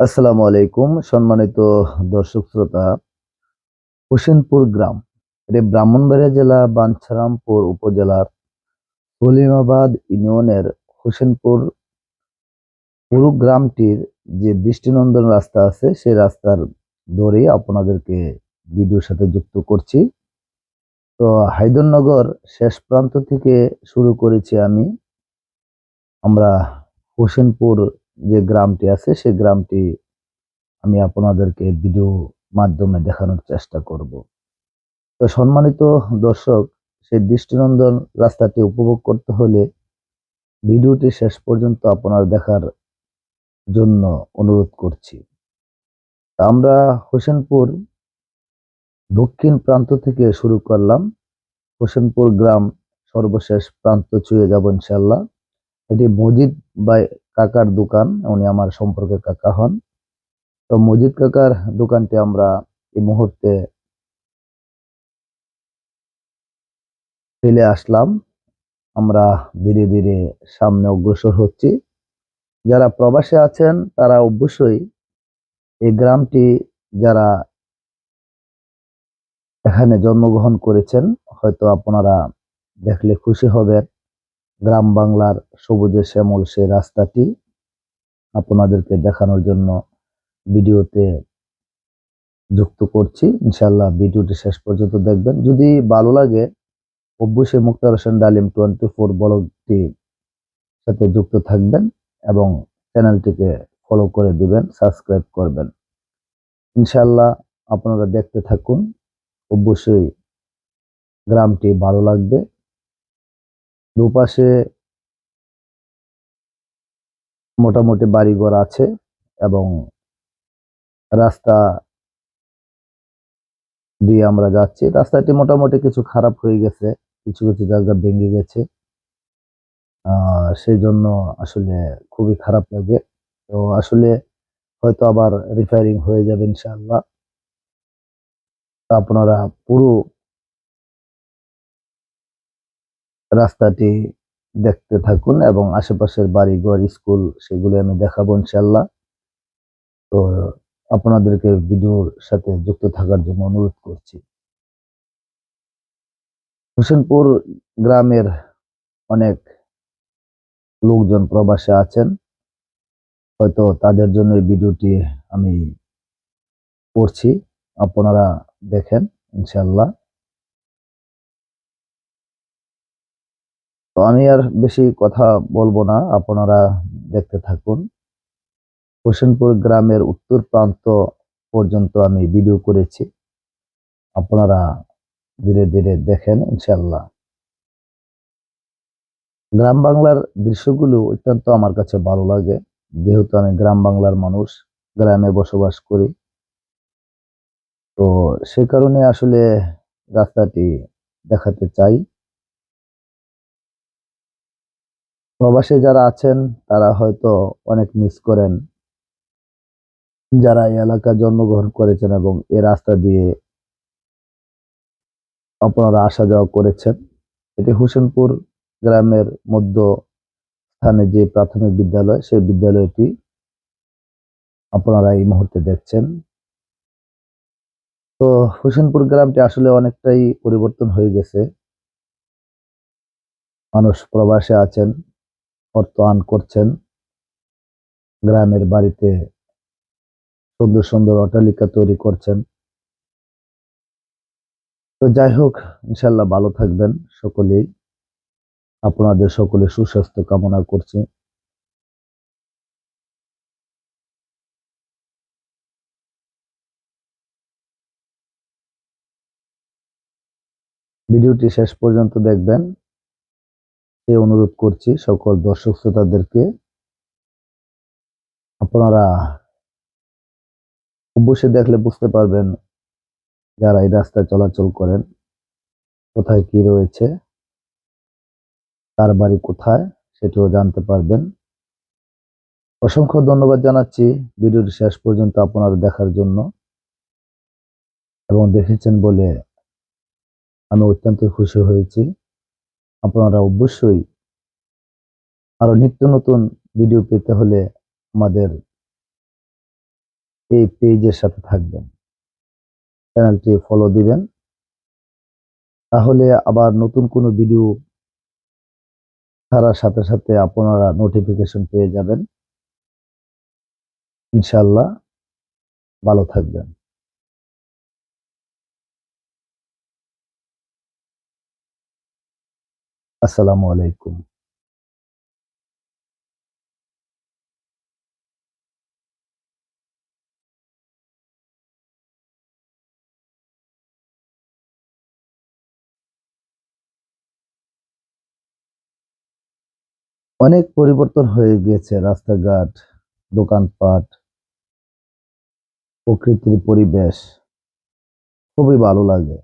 আসসালামু আলাইকুম, সম্মানিত দর্শক শ্রোতা। হোসেনপুর গ্রাম, এটি ব্রাহ্মণবাড়িয়া জেলা, বাঞ্ছারামপুর উপজেলার সলিমাবাদ ইউনিয়নের হোসেনপুর পুরো গ্রামটির যে বৃষ্টিনন্দন রাস্তা আছে, সেই রাস্তার দৌড়ে আপনাদেরকে ভিডিওর সাথে যুক্ত করছি। তো হায়দরনগর শেষ প্রান্ত থেকে শুরু করেছি আমি। আমরা হোসেনপুর যে গ্রামটি আছে সেই গ্রামটি আমি আপনাদেরকে ভিডিও মাধ্যমে দেখানোর চেষ্টা করব। তো সম্মানিত দর্শক, সেই দৃষ্টিনন্দন রাস্তাটি উপভোগ করতে হলে ভিডিওটি শেষ পর্যন্ত আপনার দেখার জন্য অনুরোধ করছি। আমরা হোসেনপুর দক্ষিণ প্রান্ত থেকে শুরু করলাম। হোসেনপুর গ্রাম সর্বশেষ প্রান্ত ছুঁয়ে যাব ইনশাল্লাহ এটি মজিদ বাই কাকার দোকান, উনি আমার সম্পর্কে কাকা হন। তো মজিদ কাকার দোকানটি আমরা এই মুহূর্তে ফেলে আসলাম। আমরা ধীরে ধীরে সামনে অগ্রসর হচ্ছি। যারা প্রবাসে আছেন, তারা অবশ্যই এই গ্রামটি যারা এখানে জন্মগ্রহণ করেছেন, হয়তো আপনারা দেখলে খুশি হবেন। গ্রাম বাংলার সবুজে শ্যামল সে রাস্তাটি আপনাদেরকে দেখানোর জন্য ভিডিওতে যুক্ত করছি। ইনশাল্লাহ ভিডিওটি শেষ পর্যন্ত দেখবেন। যদি ভালো লাগে, অবশ্যই মুক্তার হোসেন ডালিম টোয়েন্টি ফোর ব্লগটি সাথে যুক্ত থাকবেন এবং চ্যানেলটিকে ফলো করে দিবেন, সাবস্ক্রাইব করবেন। ইনশাল্লাহ আপনারা দেখতে থাকুন। অবশ্যই গ্রামটি ভালো লাগবে। দুপাশে মোটামুটি বাড়িঘর আছে এবং রাস্তা দিয়ে আমরা যাচ্ছি। রাস্তাটি মোটামুটি কিছু খারাপ হয়ে গেছে, কিছু কিছু জায়গা ভেঙে গেছে। সেই জন্য আসলে খুবই খারাপ লাগে। তো আসলে হয়তো আবার রিপেয়ারিং হয়ে যাবে ইনশাআল্লাহ। আপনারা পুরো রাস্তাটি দেখতে থাকুন এবং আশেপাশের বাড়ি ঘর স্কুল সেগুলো আমি দেখাবো ইনশাল্লাহ তো আপনাদেরকে ভিডিওর সাথে যুক্ত থাকার জন্য অনুরোধ করছি। হোসেনপুর গ্রামের অনেক লোকজন প্রবাসে আছেন। হয়তো তাদের জন্য এই ভিডিওটি আমি করছি। আপনারা দেখেন ইনশাল্লাহ তো আমি আর বেশি কথা বলব না, আপনারা দেখতে থাকুন। হোসেনপুর গ্রামের উত্তর প্রান্ত পর্যন্ত আমি ভিডিও করেছি। আপনারা ধীরে ধীরে দেখেন ইনশাল্লাহ গ্রাম বাংলার দৃশ্যগুলো অত্যন্ত আমার কাছে ভালো লাগে। যেহেতু আমি গ্রাম বাংলার মানুষ, গ্রামে বসবাস করি। তো সে কারণে আসলে রাস্তাটি দেখাতে চাই। প্রবাসে যারা আছেন, তারা হয়তো অনেক মিস করেন। যারা এই এলাকায় জন্মগ্রহণ করেছেন এবং এ রাস্তা দিয়ে আপনারা আসা যাওয়া করেছেন, এটি হোসেনপুর গ্রামের মধ্য স্থানে যে প্রাথমিক বিদ্যালয়, সেই বিদ্যালয়টি আপনারা এই মুহূর্তে দেখছেন। তো হোসেনপুর গ্রামটি আসলে অনেকটাই পরিবর্তন হয়ে গেছে। মানুষ প্রবাসে আছেন। অর্থ আন করছেন গ্রামের বাড়িতে সুন্দর সুন্দর অট্টালিকা তৈরি করছেন। তো যাই হোক, ইনশাল্লাহ ভালো থাকবেন সকলেই। আপনাদের সকলে সুস্বাস্থ্য কামনা করছি। ভিডিওটি শেষ পর্যন্ত দেখবেন। অনুরোধ করছি সকল দর্শক শ্রোতাদেরকে। আপনারা অবশ্যই দেখলে বুঝতে পারবেন যারা এই রাস্তায় চলাচল করেন, কোথায় কি রয়েছে, তার বাড়ি কোথায় সেটাও জানতে পারবেন। অসংখ্য ধন্যবাদ জানাচ্ছি ভিডিওটি শেষ পর্যন্ত আপনারা দেখার জন্য। এবং দেখেছেন বলে আমি অত্যন্ত খুশি হয়েছি। আপনারা অবশ্যই আরও নিত্য নতুন ভিডিও পেতে হলে আমাদের এই পেজের সাথে থাকবেন। চ্যানেলটি ফলো দিবেন। তাহলে আবার নতুন কোনো ভিডিও ছাড়ার সাথে সাথে আপনারা নোটিফিকেশন পেয়ে যাবেন। ইনশাল্লাহ ভালো থাকবেন। আসসালামু আলাইকুম। অনেক পরিবর্তন হয়ে গিয়েছে রাস্তাঘাট দোকানপাট প্রকৃতির পরিবেশ। খুবই ভালো লাগে।